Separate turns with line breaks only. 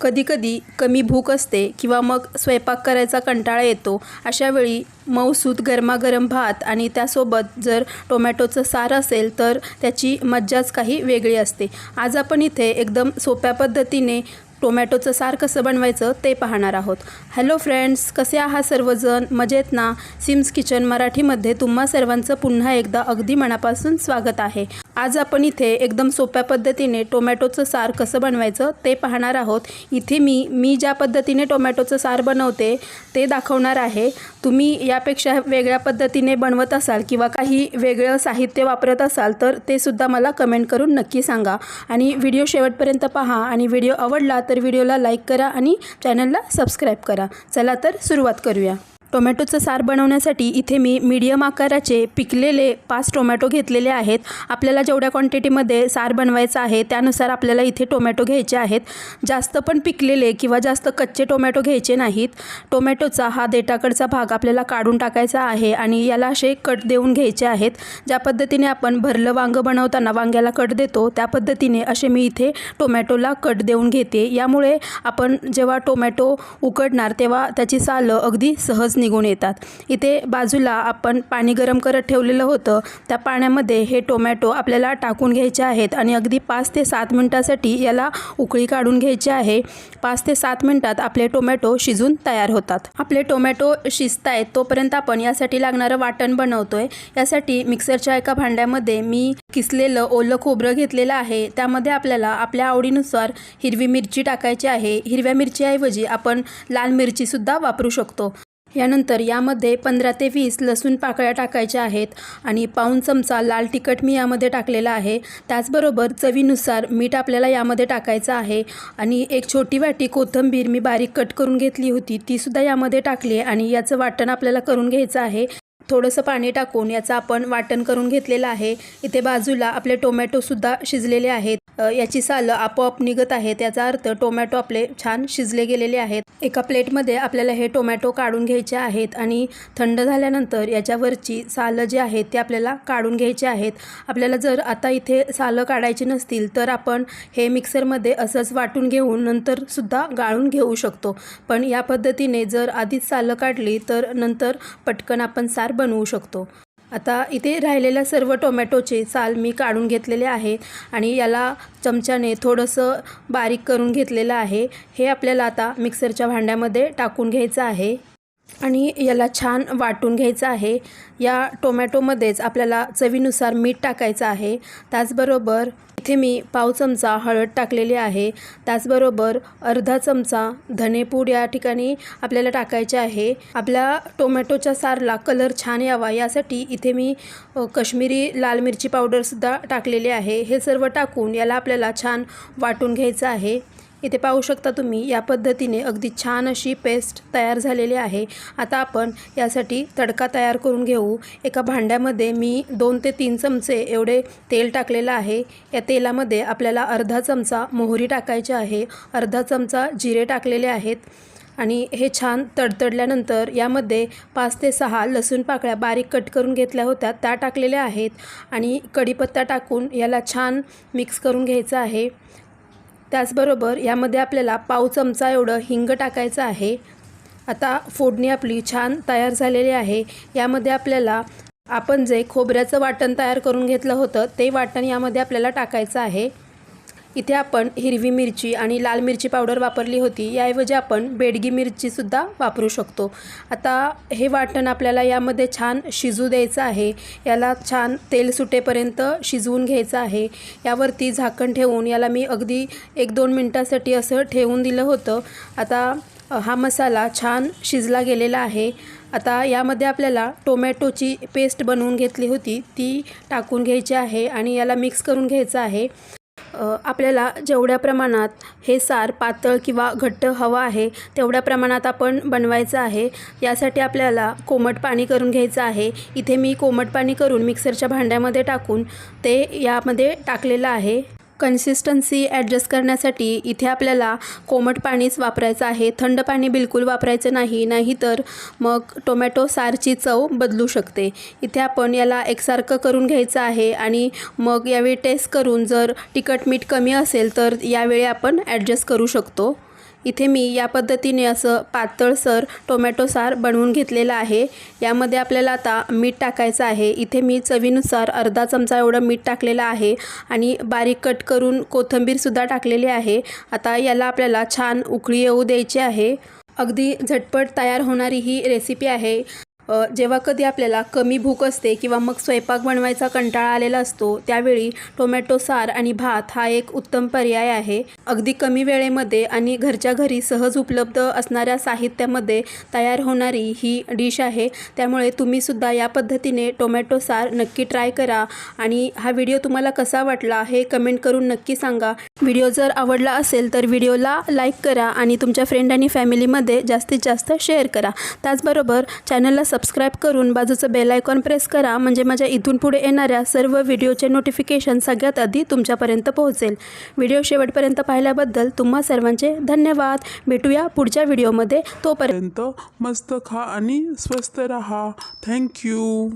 कधीकधी कमी भूक असते किंवा मग स्वयंपाक करायचा कंटाळा येतो अशावेळी मऊसूत गरमागरम भात आणि त्यासोबत जर टोमॅटोचं सार असेल तर त्याची मज्जाच काही वेगळी असते. आज आपण इथे एकदम सोप्या पद्धतीने टोमॅटोचं सार कसं बनवायचं ते पाहणार आहोत. हॅलो फ्रेंड्स कसे आहात सर्वजण? मजेत ना? सिम्स किचन मराठीमध्ये तुम्हा सर्वांचं पुन्हा एकदा अगदी मनापासून स्वागत आहे. आज आपण इथे एकदम सोप्या पद्धतीने टोमॅटोचं सार कसं बनवायचं ते पाहणार आहोत. इथे मी मी ज्या पद्धतीने टोमॅटोचं सार बनवते ते दाखवणार आहे. तुम्ही यापेक्षा वेगळ्या पद्धतीने बनवत असाल किंवा काही वेगळं साहित्य वापरत असाल तर ते सुद्धा मला कमेंट करून नक्की सांगा. आणि व्हिडिओ शेवटपर्यंत पहा आणि व्हिडिओ आवडला तर व्हिडिओला लाईक करा आणि चॅनलला सबस्क्राईब करा. चला तर सुरुवात करूया. टोमॅटोचं सार बनवण्यासाठी इथे मी मीडियम आकाराचे पिकलेले पाच टोमॅटो घेतलेले आहेत. आपल्याला जेवढ्या क्वांटिटीमध्ये सार बनवायचं आहे त्यानुसार आपल्याला इथे टोमॅटो घ्यायचे आहेत. जास्त पण पिकलेले किंवा जास्त कच्चे टोमॅटो घ्यायचे नाहीत. टोमॅटोचा हा देठाकडचा भाग आपल्याला काढून टाकायचा आहे आणि याला असे कट देऊन घ्यायचे आहेत. ज्या पद्धतीने आपण भरलं वांगं बनवताना वांग्याला कट देतो त्या पद्धतीने असे मी इथे टोमॅटोला कट देऊन घेते. यामुळे आपण जेव्हा टोमॅटो उकडणार तेव्हा त्याची सालं अगदी सहज निघून येतात. इथे बाजूला आपण पाणी गरम करत ठेवलेलं होतं. त्या पाण्यामध्ये हे टोमॅटो आपल्याला टाकून घ्यायचे आहेत आणि अगदी पाच ते सात मिनटासाठी याला उकळी काढून घ्यायची आहे. पाच ते सात मिनटात आपले टोमॅटो शिजून तयार होतात. आपले टोमॅटो शिजत आहेत तोपर्यंत आपण यासाठी लागणारं वाटण बनवतोय. यासाठी मिक्सरच्या एका भांड्यामध्ये मी किसलेलं ओलं खोबरं घेतलेलं आहे. त्यामध्ये आपल्याला आपल्या आवडीनुसार हिरवी मिरची टाकायची आहे. हिरव्या मिरचीऐवजी आपण लाल मिरचीसुद्धा वापरू शकतो. यानंतर यामध्ये पंधरा ते वीस लसूण पाकळ्या टाकायच्या आहेत आणि पाऊण चमचा लाल तिखट मी यामध्ये टाकलेला आहे. त्याचबरोबर चवीनुसार मीठ आपल्याला यामध्ये टाकायचं आहे आणि एक छोटी वाटी कोथिंबीर मी बारीक कट करून घेतली होती तीसुद्धा यामध्ये टाकली आहे आणि याचं वाटण आपल्याला करून घ्यायचं आहे. थोडंसं पाणी टाकून याचं आपण वाटण करून घेतलेलं आहे. इथे बाजूला आपले टोमॅटोसुद्धा शिजलेले आहेत. याची सालं आपोआप निघत आहेत. याचा अर्थ टोमॅटो आपले छान शिजले गेलेले आहेत. एका प्लेटमध्ये आपल्याला हे टोमॅटो काढून घ्यायचे आहेत आणि थंड झाल्यानंतर याच्यावरची सालं जी आहेत ते आपल्याला काढून घ्यायचे आहेत. आपल्याला जर आता इथे सालं काढायची नसतील तर आपण हे मिक्सरमध्ये असंच वाटून घेऊन नंतरसुद्धा गाळून घेऊ शकतो. पण या पद्धतीने जर आधीच सालं काढली तर नंतर पटकन आपण सार बनवू शकतो. आता इथे राहिलेल्या सर्व टोमॅटोचे साल मी काढून घेतलेले आहे आणि याला चमच्याने थोडंसं बारीक करून घेतलेलं आहे. हे आपल्याला आता मिक्सरच्या भांड्यामध्ये टाकून घ्यायचं आहे. आणि याला छान वाटून घ्यायचं आहे. या टोमॅटोमध्येच आपल्याला चवीनुसार मीठ टाकायचं आहे. त्याचबरोबर इथे मी पाव चमचा हळद टाकलेली आहे. त्याचबरोबर अर्धा चमचा धनेपूड या ठिकाणी आपल्याला टाकायचे आहे. आपल्या टोमॅटोच्या सारला कलर छान यावा यासाठी इथे मी कश्मीरी लाल मिरची पावडरसुद्धा टाकलेली आहे. हे सर्व टाकून याला आपल्याला छान वाटून घ्यायचं आहे. इथे पाहू शकता तुम्ही या पद्धतीने अगदी छान अशी पेस्ट तयार झालेली आहे. आता आपण यासाठी तडका तयार करून घेऊ. एका भांड्यामध्ये मी दोन ते तीन चमचे एवढे तेल टाकलेलं आहे. या तेलामध्ये आपल्याला अर्धा चमचा मोहरी टाकायची आहे. अर्धा चमचा जिरे टाकलेले आहेत. आणि हे छान तडतडल्यानंतर यामध्ये पाच ते सहा लसूण पाकळ्या बारीक कट करून घेतल्या होत्या त्या टाकलेल्या आहेत. आणि कढीपत्ता टाकून याला छान मिक्स करून घ्यायचं आहे. त्याचबरोबर यामध्ये आपल्याला पाव चमचा एवढं हिंग टाकायचं आहे. आता फोडणी आपली छान तयार झालेली आहे. यामध्ये आपल्याला आपण जे खोबऱ्याचं वाटण तयार करून घेतलं होतं ते वाटण यामध्ये आपल्याला टाकायचं आहे. इथे आपण हिरवी मिरची आणि लाल मिरची पावडर वापरली होती. याऐवजी आपण बेडगी मिरचीसुद्धा वापरू शकतो. आता हे वाटण आपल्याला यामध्ये छान शिजू द्यायचं आहे. याला छान तेल सुटेपर्यंत शिजवून घ्यायचं आहे. यावरती झाकण ठेवून याला मी अगदी एक दोन मिनटासाठी असं ठेवून दिलं होतं. आता हा मसाला छान शिजला गेलेला आहे. आता यामध्ये आपल्याला टोमॅटोची पेस्ट बनवून घेतली होती. ती टाकून घ्यायची आहे आणि याला मिक्स करून घ्यायचं आहे. आपल्याला जेवढ्या प्रमाणात हे सार पातळ किंवा घट्ट हवं आहे तेवढ्या प्रमाणात आपण बनवायचं आहे. यासाठी आपल्याला कोमट पाणी करून घ्यायचं आहे. इथे मी कोमट पाणी करून मिक्सरच्या भांड्यामध्ये टाकून ते यामध्ये टाकलेलं आहे. कन्सिस्टन्सी ॲडजस्ट करण्यासाठी इथे आपल्याला कोमट पाणीच वापरायचं आहे. थंड पाणी बिलकुल वापरायचं नाही नाहीतर मग टोमॅटो सारची चव बदलू शकते. इथे आपण याला एकसारखं करून घ्यायचं आहे आणि मग यावेळी टेस्ट करून जर तिखट मीठ कमी असेल तर यावेळी आपण ॲडजस्ट करू शकतो. इथे मी या पद्धतीने असं पातळसर टोमॅटो सार बनवून घेतलेलं आहे. यामध्ये आपल्याला आता मीठ टाकायचं आहे. इथे मी चवीनुसार अर्धा चमचा एवढं मीठ टाकलेलं आहे आणि बारीक कट करून कोथिंबीरसुद्धा टाकलेली आहे. आता याला आपल्याला छान उकळी येऊ द्यायची आहे. अगदी झटपट तयार होणारी ही रेसिपी आहे. जेव्हा कधी आपल्याला कमी भूक असते किंवा मग स्वयंपाक बनवायचा कंटाळा आलेला असतो त्यावेळी टोमॅटो सार आणि भात हा एक उत्तम पर्याय आहे. अगदी कमी वेळेमध्ये आणि घरच्या घरी सहज उपलब्ध असणाऱ्या साहित्यामध्ये तयार होणारी ही डिश आहे. त्यामुळे तुम्हीसुद्धा या पद्धतीने टोमॅटो सार नक्की ट्राय करा आणि हा व्हिडिओ तुम्हाला कसा वाटला हे कमेंट करून नक्की सांगा. व्हिडिओ जर आवडला असेल तर व्हिडिओला लाईक करा आणि तुमच्या फ्रेंड आणि फॅमिलीमध्ये जास्तीत जास्त शेअर करा. त्याचबरोबर चॅनलला सबस्क्राईब करून बाजूचं बेल आयकॉन प्रेस करा. म्हणजे माझ्या इथून पुढे येणाऱ्या सर्व व्हिडिओचे नोटिफिकेशन सगळ्यात आधी तुमच्यापर्यंत पोहोचेल. व्हिडिओ शेवटपर्यंत पाहिल्याबद्दल तुम्हा सर्वांचे धन्यवाद. भेटूया पुढच्या व्हिडिओमध्ये तोपर्यंत
मस्त खा आणि स्वस्त रहा. थँक्यू